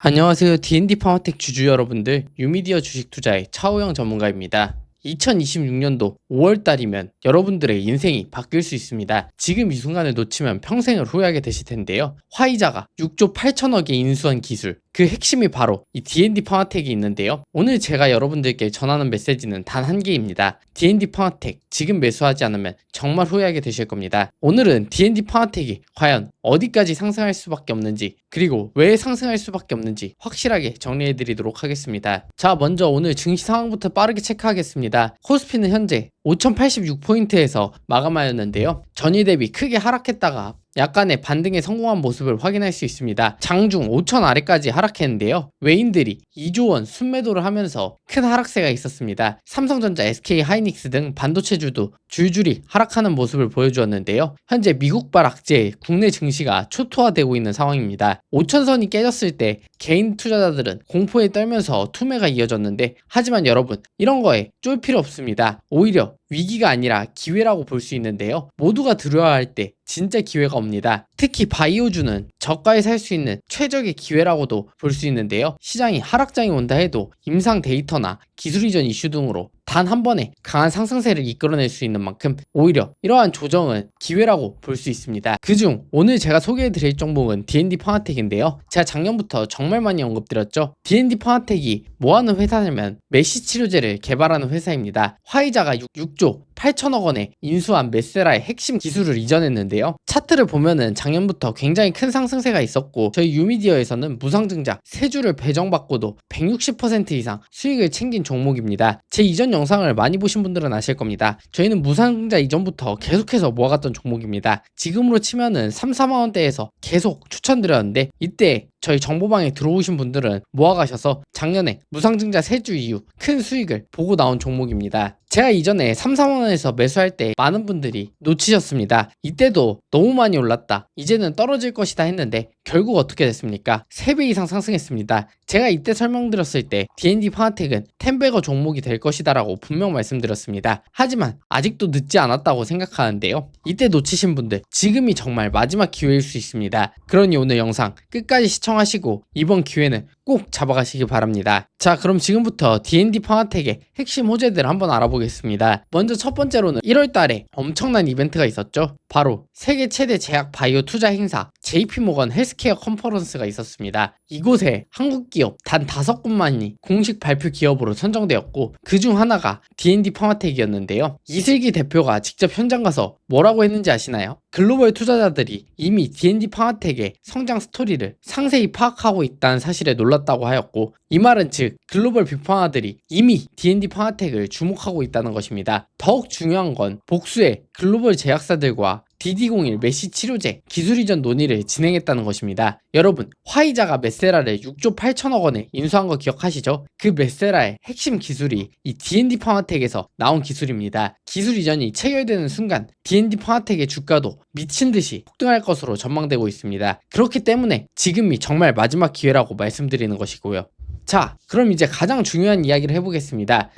안녕하세요. D&D 파마텍 주주 여러분들, 유미디어 주식 투자의 차우영 전문가입니다. 2026년도 5월달이면 여러분들의 인생이 바뀔 수 있습니다. 지금 이 순간을 놓치면 평생을 후회하게 되실 텐데요. 화이자가 6조 8천억에 인수한 기술, 그 핵심이 바로 이 D&D 파마텍이 있는데요. 오늘 제가 여러분들께 전하는 메시지는 단 한 개입니다. D&D 파마텍 지금 매수하지 않으면 정말 후회하게 되실 겁니다. 오늘은 D&D 파마텍이 과연 어디까지 상승할 수밖에 없는지 그리고 왜 상승할 수밖에 없는지 확실하게 정리해 드리도록 하겠습니다. 자 먼저 오늘 증시 상황부터 빠르게 체크하겠습니다. 코스피는 현재 5086포인트에서 마감하였는데요. 전일 대비 크게 하락했다가 약간의 반등에 성공한 모습을 확인할 수 있습니다. 장중 5천 아래까지 하락했는데요. 외인들이 2조 원 순매도를 하면서 큰 하락세가 있었습니다. 삼성전자, SK 하이닉스 등 반도체주도 줄줄이 하락하는 모습을 보여주었는데요. 현재 미국발 악재 국내 증시가 초토화되고 있는 상황입니다. 5천선이 깨졌을 때 개인 투자자들은 공포에 떨면서 투매가 이어졌는데 하지만 여러분 이런 거에 쫄 필요 없습니다. 오히려 위기가 아니라 기회라고 볼 수 있는데요. 모두가 두려워할 때 진짜 기회가 옵니다. 특히 바이오주는 저가에 살 수 있는 최적의 기회라고도 볼 수 있는데요. 시장이 하락장이 온다 해도 임상 데이터나 기술 이전 이슈 등으로 단 한 번에 강한 상승세를 이끌어낼 수 있는 만큼 오히려 이러한 조정은 기회라고 볼 수 있습니다. 그중 오늘 제가 소개해 드릴 종목은 D&D 파마텍인데요. 제가 작년부터 정말 많이 언급드렸죠. D&D 파마텍이 뭐하는 회사냐면 메시 치료제를 개발하는 회사입니다. 화이자가 6, 조 8천억 원에 인수한 메세라의 핵심 기술을 이전했는데요. 차트를 보면은 작 년부터 굉장히 큰 상승세가 있었고 저희 유미디어에서는 무상증자 3주를 배정받고도 160% 이상 수익을 챙긴 종목입니다. 제 이전 영상을 많이 보신 분들은 아실 겁니다. 저희는 무상증자 이전부터 계속해서 모아갔던 종목입니다. 지금으로 치면은 3, 4만 원대에서 계속 추천드렸는데 이때 저희 정보방에 들어오신 분들은 모아가셔서 작년에 무상증자 3주 이후 큰 수익을 보고 나온 종목입니다. 제가 이전에 3, 4만원에서 매수할 때 많은 분들이 놓치셨습니다. 이때도 너무 많이 올랐다. 이제는 떨어질 것이다 했는데 결국 어떻게 됐습니까? 3배 이상 상승했습니다. 제가 이때 설명드렸을 때 D&D 파나텍은 텐베거 종목이 될 것이다 라고 분명 말씀드렸습니다. 하지만 아직도 늦지 않았다고 생각하는데요. 이때 놓치신 분들 지금이 정말 마지막 기회일 수 있습니다. 그러니 오늘 영상 끝까지 시청 하시고 이번 기회는 꼭 잡아가시기 바랍니다. 자 그럼 지금부터 D&D 파나텍의 핵심 호재들을 한번 알아보겠습니다. 먼저 첫 번째로는 1월 달에 엄청난 이벤트가 있었죠. 바로 세계 최대 제약 바이오 투자 행사 JP모건 헬스케어 컨퍼런스가 있었습니다. 이곳에 한국 기업 단 5군만이 공식 발표 기업으로 선정되었고 그 중 하나가 D&D 파마텍이었는데요. 이슬기 대표가 직접 현장 가서 뭐라고 했는지 아시나요? 글로벌 투자자들이 이미 D&D 파마텍의 성장 스토리를 상세히 파악하고 있다는 사실에 놀랐다고 하였고 이 말은 즉 글로벌 빅파마들이 이미 D&D 파마텍을 주목하고 있다는 것입니다. 더욱 중요한 건 복수의 글로벌 제약사들과 DD01 메시 치료제 기술 이전 논의를 진행했다는 것입니다. 여러분, 화이자가 메세라를 6조 8천억 원에 인수한 거 기억하시죠? 그 메세라의 핵심 기술이 이 D&D 파마텍에서 나온 기술입니다. 기술 이전이 체결되는 순간 D&D 파마텍의 주가도 미친 듯이 폭등할 것으로 전망되고 있습니다. 그렇기 때문에 지금이 정말 마지막 기회라고 말씀드리는 것이고요. 자, 그럼 이제 가장 중요한 이야기를 해보겠습니다.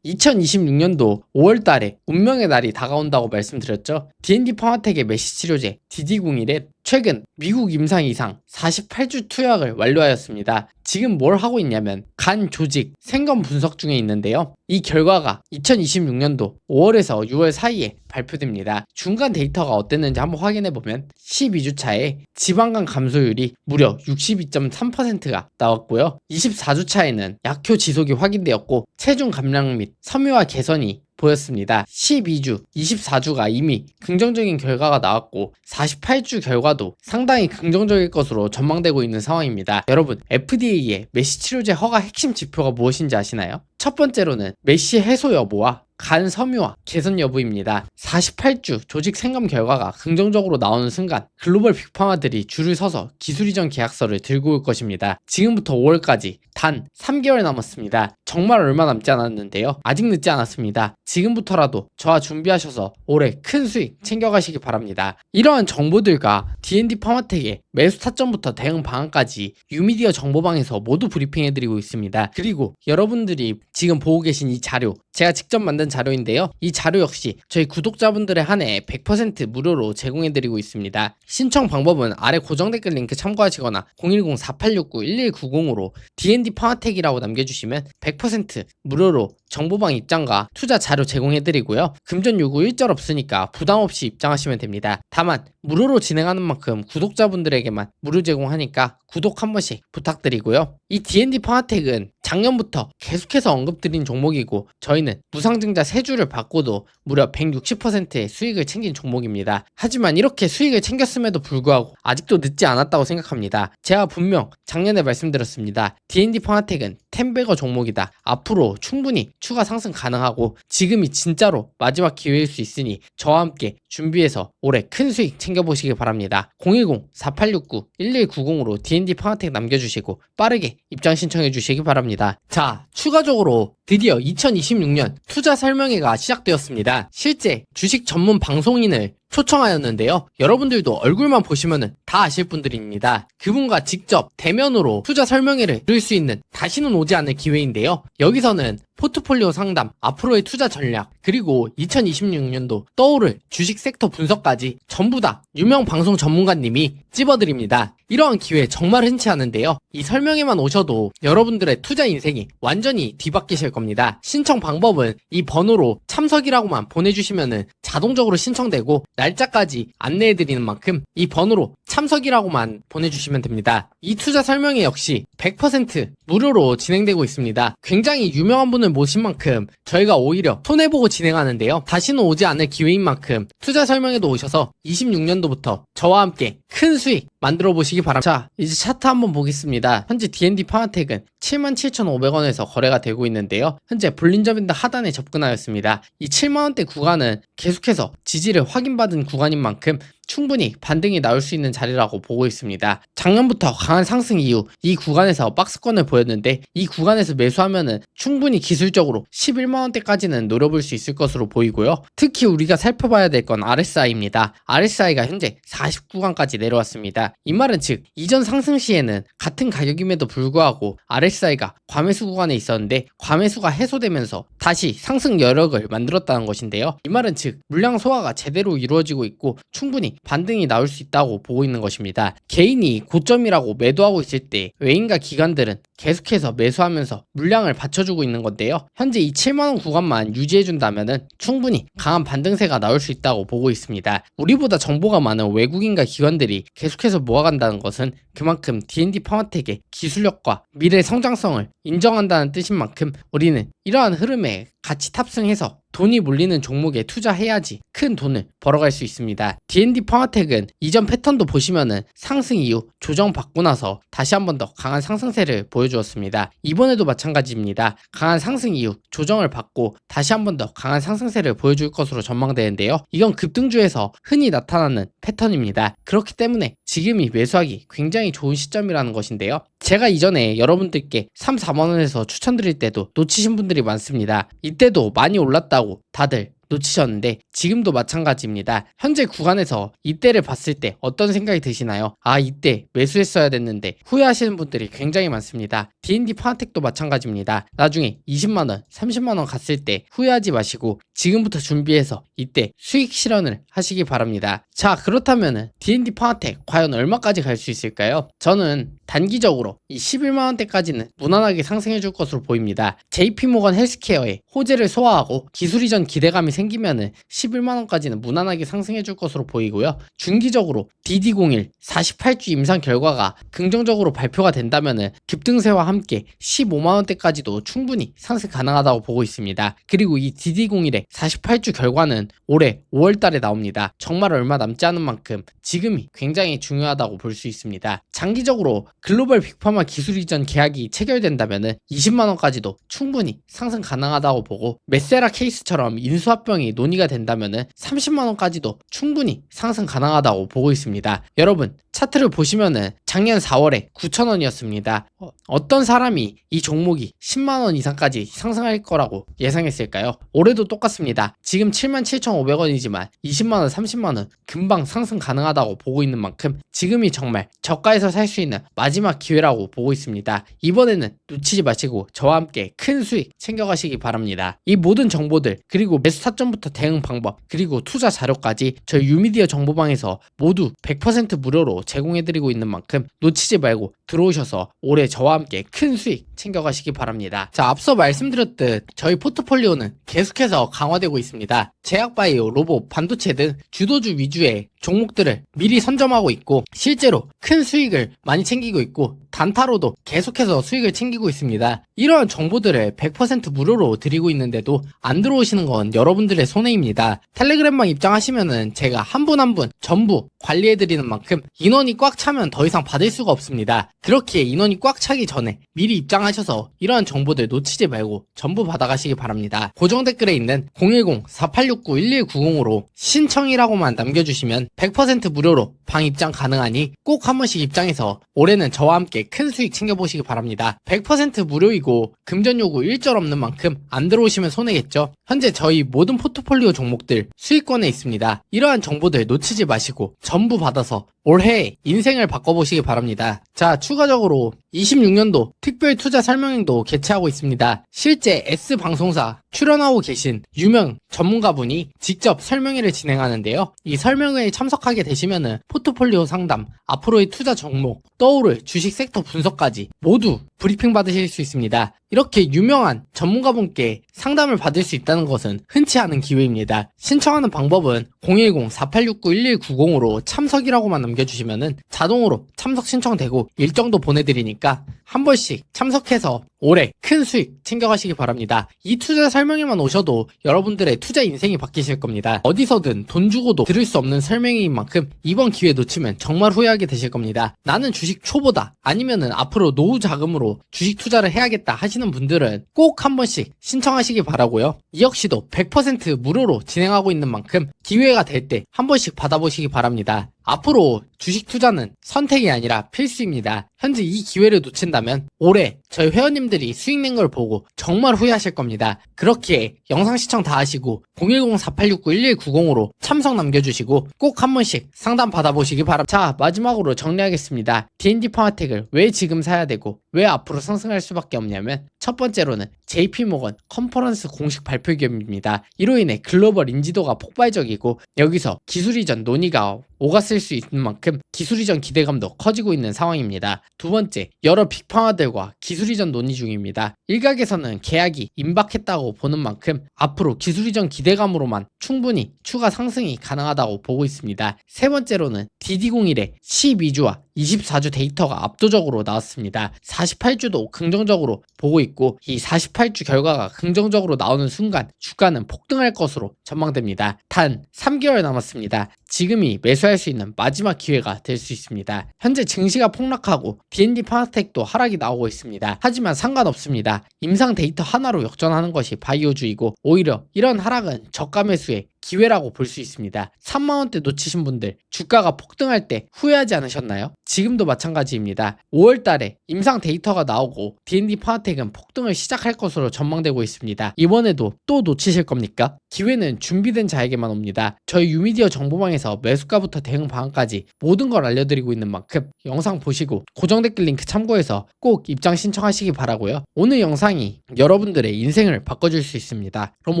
2026년도 5월 달에 운명의 날이 다가온다고 말씀드렸죠. D&D 파마텍의 메시 치료제 DD01에 최근 미국 임상 이상 48주 투약을 완료하였습니다. 지금 뭘 하고 있냐면 간 조직 생검 분석 중에 있는데요. 이 결과가 2026년도 5월에서 6월 사이에 발표됩니다. 중간 데이터가 어땠는지 한번 확인해 보면 12주 차에 지방간 감소율이 무려 62.3%가 나왔고요. 24주 차에는 약효 지속이 확인되었고 체중 감량 및 섬유화 개선이 보였습니다. 12주, 24주가 이미 긍정적인 결과가 나왔고 48주 결과도 상당히 긍정적일 것으로 전망되고 있는 상황입니다. 여러분, FDA의 메시 치료제 허가 핵심 지표가 무엇인지 아시나요? 첫 번째로는 메시 해소 여부와 간 섬유화 개선 여부입니다. 48주 조직 생검 결과가 긍정적으로 나오는 순간 글로벌 빅파마들이 줄을 서서 기술 이전 계약서를 들고 올 것입니다. 지금부터 5월까지 단 3개월 남았습니다. 정말 얼마 남지 않았는데요. 아직 늦지 않았습니다. 지금부터라도 저와 준비하셔서 올해 큰 수익 챙겨가시기 바랍니다. 이러한 정보들과 D&D 파마텍의 매수 타점부터 대응 방안까지 유미디어 정보방에서 모두 브리핑해드리고 있습니다. 그리고 여러분들이 지금 보고 계신 이 자료 제가 직접 만든 자료인데요. 이 자료 역시 저희 구독자분들의 한해 100% 무료로 제공해드리고 있습니다. 신청 방법은 아래 고정 댓글 링크 참고하시거나 010-4869-1190으로 D&D 파워텍이라고 남겨주시면 100% 무료로 정보방 입장과 투자 자료 제공해드리고요. 금전 요구 일절 없으니까 부담 없이 입장하시면 됩니다. 다만 무료로 진행하는 만큼 구독자분들에게만 무료 제공하니까 구독 한 번씩 부탁드리고요. 이 D&D 파워텍은 작년부터 계속해서 언급드린 종목이고 저희는 무상증자 3주를 받고도 무려 160%의 수익을 챙긴 종목입니다. 하지만 이렇게 수익을 챙겼음에도 불구하고 아직도 늦지 않았다고 생각합니다. 제가 분명 작년에 말씀드렸습니다. D&D 파워텍은 템베거 종목이다. 앞으로 충분히 추가 상승 가능하고 지금이 진짜로 마지막 기회일 수 있으니 저와 함께 준비해서 올해 큰 수익 챙겨보시기 바랍니다. 010-4869-1190으로 D&D 파워텍 남겨주시고 빠르게 입장 신청해 주시기 바랍니다. 자, 추가적으로 드디어 2026년 투자 설명회가 시작되었습니다. 실제 주식 전문 방송인을 초청하였는데요. 여러분들도 얼굴만 보시면 다 아실 분들입니다. 그분과 직접 대면으로 투자 설명회를 들을 수 있는 다시는 오지 않을 기회인데요. 여기서는 포트폴리오 상담, 앞으로의 투자 전략, 그리고 2026년도 떠오를 주식 섹터 분석까지 전부 다 유명 방송 전문가님이 찝어드립니다. 이러한 기회 정말 흔치 않은데요. 이 설명회만 오셔도 여러분들의 투자 인생이 완전히 뒤바뀌실 겁니다. 신청 방법은 이 번호로 참석이라고만 보내주시면 자동적으로 신청되고 날 짜까지 안내해드리는 만큼 이 번호로 참석이라고만 보내주시면 됩니다. 이 투자 설명회 역시 100% 무료로 진행되고 있습니다. 굉장히 유명한 분을 모신 만큼 저희가 오히려 손해보고 진행하는데요. 다시는 오지 않을 기회인 만큼 투자 설명회도 오셔서 26년도부터 저와 함께 큰 수익 만들어 보시기 바랍니다. 자, 이제 차트 한번 보겠습니다. 현재 D&D 파워텍은 77,500원에서 거래가 되고 있는데요. 현재 볼린저밴드 하단에 접근하였습니다. 이 7만원대 구간은 계속해서 지지를 확인받은 구간인 만큼 충분히 반등이 나올 수 있는 자리라고 보고 있습니다. 작년부터 강한 상승 이후 이 구간에서 박스권을 보였는데 이 구간에서 매수하면은 충분히 기술적으로 11만원대까지는 노려볼 수 있을 것으로 보이고요. 특히 우리가 살펴봐야 될 건 RSI입니다. RSI가 현재 49강까지 내려왔습니다. 이 말은 즉 이전 상승 시에는 같은 가격임에도 불구하고 RSI가 과매수 구간에 있었는데 과매수가 해소되면서 다시 상승 여력을 만들었다는 것인데요. 이 말은 즉 물량 소화가 제대로 이루어지고 있고 충분히 반등이 나올 수 있다고 보고 있는 것입니다. 개인이 고점이라고 매도하고 있을 때 외인과 기관들은 계속해서 매수하면서 물량을 받쳐주고 있는 건데요. 현재 이 7만원 구간만 유지해준다면 충분히 강한 반등세가 나올 수 있다고 보고 있습니다. 우리보다 정보가 많은 외국인과 기관들이 계속해서 모아간다는 것은 그만큼 D&D 파워텍의 기술력과 미래 성장성을 인정한다는 뜻인 만큼 우리는 이러한 흐름에 같이 탑승해서 돈이 몰리는 종목에 투자해야지 큰 돈을 벌어갈 수 있습니다. D&D 파워텍은 이전 패턴도 보시면은 상승 이후 조정받고 나서 다시 한 번 더 강한 상승세를 보여주었습니다. 이번에도 마찬가지입니다. 강한 상승 이후 조정을 받고 다시 한 번 더 강한 상승세를 보여줄 것으로 전망되는데요. 이건 급등주에서 흔히 나타나는 패턴입니다. 그렇기 때문에 지금이 매수하기 굉장히 좋은 시점이라는 것인데요. 제가 이전에 여러분들께 3, 4만원에서 추천드릴 때도 놓치신 분들이 많습니다. 이때도 많이 올랐다고 다들 놓치셨는데 지금도 마찬가지입니다. 현재 구간에서 이때를 봤을 때 어떤 생각이 드시나요? 아 이때 매수했어야 됐는데 후회하시는 분들이 굉장히 많습니다. D&D 파텍도 마찬가지입니다. 나중에 20만원, 30만원 갔을 때 후회하지 마시고 지금부터 준비해서 이때 수익 실현을 하시기 바랍니다. 자 그렇다면 D&D 파텍 과연 얼마까지 갈 수 있을까요? 저는 단기적으로 이 11만원대까지는 무난하게 상승해 줄 것으로 보입니다. JP모건 헬스케어의 호재를 소화하고 기술 이전 기대감이 생기면은 11만원까지는 무난하게 상승해 줄 것으로 보이고요. 중기적으로 DD01 48주 임상 결과가 긍정적으로 발표가 된다면은 급등세와 함께 15만원대까지도 충분히 상승 가능하다고 보고 있습니다. 그리고 이 DD01의 48주 결과는 올해 5월달에 나옵니다. 정말 얼마 남지 않은 만큼 지금이 굉장히 중요하다고 볼 수 있습니다. 장기적으로 글로벌 빅파마 기술 이전 계약이 체결된다면 20만원까지도 충분히 상승 가능하다고 보고 메세라 케이스처럼 인수합병이 논의가 된다면 30만원까지도 충분히 상승 가능하다고 보고 있습니다. 여러분 차트를 보시면은 작년 4월에 9,000원이었습니다. 어떤 사람이 이 종목이 10만원 이상까지 상승할 거라고 예상했을까요? 올해도 똑같습니다. 지금 77,500원이지만 20만원, 30만원 금방 상승 가능하다고 보고 있는 만큼 지금이 정말 저가에서 살 수 있는 마지막 기회라고 보고 있습니다. 이번에는 놓치지 마시고 저와 함께 큰 수익 챙겨가시기 바랍니다. 이 모든 정보들 그리고 매수 타점부터 대응 방법 그리고 투자 자료까지 저희 유미디어 정보방에서 모두 100% 무료로 제공해드리고 있는 만큼 놓치지 말고 들어오셔서 올해 저와 함께 큰 수익 챙겨가시기 바랍니다. 자, 앞서 말씀드렸듯 저희 포트폴리오는 계속해서 강화되고 있습니다. 제약바이오, 로봇, 반도체 등 주도주 위주의 종목들을 미리 선점하고 있고 실제로 큰 수익을 많이 챙기고 있고 단타로도 계속해서 수익을 챙기고 있습니다. 이러한 정보들을 100% 무료로 드리고 있는데도 안 들어오시는 건 여러분들의 손해입니다. 텔레그램방 입장하시면은 제가 한분 한 분 전부 관리해드리는 만큼 인원이 꽉 차면 더 이상 받을 수가 없습니다. 그렇기에 인원이 꽉 차기 전에 미리 입장하셔서 이러한 정보들 놓치지 말고 전부 받아가시기 바랍니다. 고정 댓글에 있는 010-4869-1190으로 신청이라고만 남겨주시면 100% 무료로 방 입장 가능하니 꼭 한 번씩 입장해서 올해는 저와 함께 큰 수익 챙겨보시기 바랍니다. 100% 무료이고 금전 요구 일절 없는 만큼 안 들어오시면 손해겠죠. 현재 저희 모든 포트폴리오 종목들 수익권에 있습니다. 이러한 정보들 놓치지 마시고 전부 받아서 올해 인생을 바꿔보시기 바랍니다. 자, 추가적으로 26년도 특별 투자 설명회도 개최하고 있습니다. 실제 S방송사 출연하고 계신 유명 전문가분이 직접 설명회를 진행하는데요. 이 설명회에 참석하게 되시면은 포트폴리오 상담, 앞으로의 투자 종목, 떠오를 주식 섹터 분석까지 모두 브리핑 받으실 수 있습니다. 이렇게 유명한 전문가분께 상담을 받을 수 있다는 것은 흔치 않은 기회입니다. 신청하는 방법은 010-4869-1190으로 참석이라고만 남겨주시면은 자동으로 참석 신청되고 일정도 보내드리니까 한 번씩 참석해서 올해 큰 수익 챙겨가시기 바랍니다. 이 투자 설명회만 오셔도 여러분들의 투자 인생이 바뀌실 겁니다. 어디서든 돈 주고도 들을 수 없는 설명회인 만큼 이번 기회 놓치면 정말 후회하게 되실 겁니다. 나는 주식 초보다 아니면은 앞으로 노후 자금으로 주식 투자를 해야겠다 하시는 분들은 꼭 한 번씩 신청하시기 바라고요. 이 역시도 100% 무료로 진행하고 있는 만큼 기회가 될 때 한 번씩 받아보시기 바랍니다. 앞으로 주식 투자는 선택이 아니라 필수입니다. 현재 이 기회를 놓친다면 올해 저희 회원님들이 수익 낸 걸 보고 정말 후회하실 겁니다. 그렇기에 영상 시청 다 하시고 010-4869-1190으로 참석 남겨주시고 꼭 한 번씩 상담 받아보시기 바랍니다. 자 마지막으로 정리하겠습니다. D&D 파마텍을 왜 지금 사야 되고 왜 앞으로 상승할 수밖에 없냐면 첫 번째로는 JP모건 컨퍼런스 공식 발표 기업입니다. 이로 인해 글로벌 인지도가 폭발적이고 여기서 기술 이전 논의가 오갔을 수 있는 만큼 기술 이전 기대감도 커지고 있는 상황입니다. 두 번째, 여러 빅파마들과 기술 이전 논의 중입니다. 일각에서는 계약이 임박했다고 보는 만큼 앞으로 기술 이전 기대감으로만 충분히 추가 상승이 가능하다고 보고 있습니다. 세 번째로는 DD01의 12주와 24주 데이터가 압도적으로 나왔습니다. 48주도 긍정적으로 보고 있고 이 48주 결과가 긍정적으로 나오는 순간 주가는 폭등할 것으로 전망됩니다. 단 3개월 남았습니다. 지금이 매수할 수 있는 마지막 기회가 될 수 있습니다. 현재 증시가 폭락하고 D&D 파나텍도 하락이 나오고 있습니다. 하지만 상관없습니다. 임상 데이터 하나로 역전하는 것이 바이오주의고 오히려 이런 하락은 저가 매수에 기회라고 볼 수 있습니다. 3만원대 놓치신 분들 주가가 폭등할 때 후회하지 않으셨나요? 지금도 마찬가지입니다. 5월 달에 임상 데이터가 나오고 D&D 파나텍은 폭등을 시작할 것으로 전망되고 있습니다. 이번에도 또 놓치실 겁니까? 기회는 준비된 자에게만 옵니다. 저희 유미디어 정보방에서 매수가부터 대응 방안까지 모든 걸 알려드리고 있는 만큼 영상 보시고 고정 댓글 링크 참고해서 꼭 입장 신청하시기 바라고요. 오늘 영상이 여러분들의 인생을 바꿔줄 수 있습니다. 그럼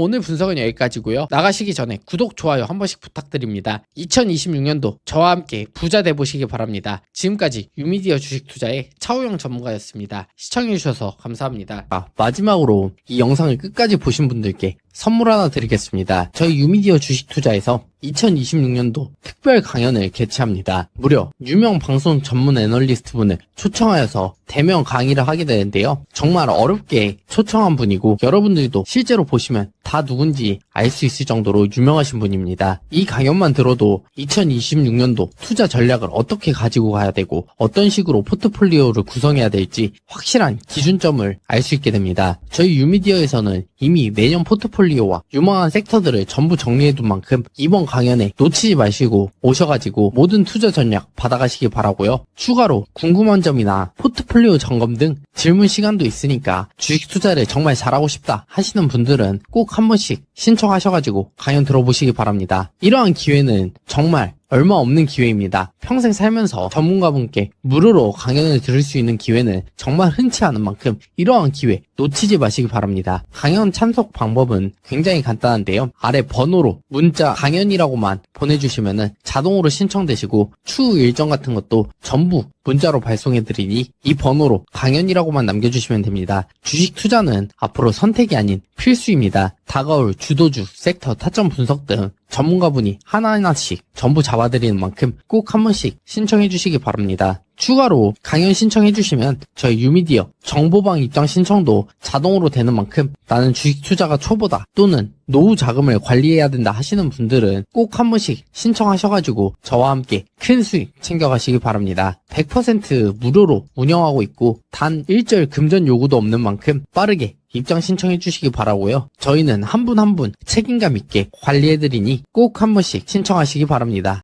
오늘 분석은 여기까지고요. 나가시기 전에 구독, 좋아요 한 번씩 부탁드립니다. 2026년도 저와 함께 부자 돼보시기 바랍니다. 지금까지 유미디어 주식 투자의 차우영 전문가였습니다. 시청해주셔서 감사합니다. 아, 마지막으로 이 영상을 끝까지 보신 분들께 선물 하나 드리겠습니다. 저희 유미디어 주식 투자에서 2026년도 특별 강연을 개최합니다. 무려 유명 방송 전문 애널리스트 분을 초청하여서 대면 강의를 하게 되는데요. 정말 어렵게 초청한 분이고 여러분들도 실제로 보시면 다 누군지 알 수 있을 정도로 유명하신 분입니다. 이 강연만 들어도 2026년도 투자 전략을 어떻게 가지고 가야 되고 어떤 식으로 포트폴리오를 구성해야 될지 확실한 기준점을 알 수 있게 됩니다. 저희 유미디어에서는 이미 매년 포트폴리오와 유망한 섹터들을 전부 정리해둔 만큼 이번 강연에 놓치지 마시고 오셔가지고 모든 투자 전략 받아가시기 바라고요. 추가로 궁금한 점이나 포트폴리오 점검 등 질문 시간도 있으니까 주식 투자를 정말 잘하고 싶다 하시는 분들은 꼭 한 번씩 신청하셔가지고 강연 들어보시기 바랍니다. 이러한 기회는 정말 얼마 없는 기회입니다. 평생 살면서 전문가분께 무료로 강연을 들을 수 있는 기회는 정말 흔치 않은 만큼 이러한 기회 놓치지 마시기 바랍니다. 강연 참석 방법은 굉장히 간단한데요. 아래 번호로 문자 강연이라고만 보내주시면 자동으로 신청되시고 추후 일정 같은 것도 전부 문자로 발송해드리니 이 번호로 강연이라고만 남겨주시면 됩니다. 주식 투자는 앞으로 선택이 아닌 필수입니다. 다가올 주도주, 섹터, 타점 분석 등 전문가분이 하나하나씩 전부 잡아드리는 만큼 꼭 한 번씩 신청해 주시기 바랍니다. 추가로 강연 신청해 주시면 저희 유미디어 정보방 입장 신청도 자동으로 되는 만큼 나는 주식 투자가 초보다 또는 노후 자금을 관리해야 된다 하시는 분들은 꼭 한 번씩 신청하셔가지고 저와 함께 큰 수익 챙겨가시기 바랍니다. 100% 무료로 운영하고 있고 단 1절 금전 요구도 없는 만큼 빠르게 입장 신청해 주시기 바라고요. 저희는 한 분 한 분 책임감 있게 관리해드리니 꼭 한 번씩 신청하시기 바랍니다.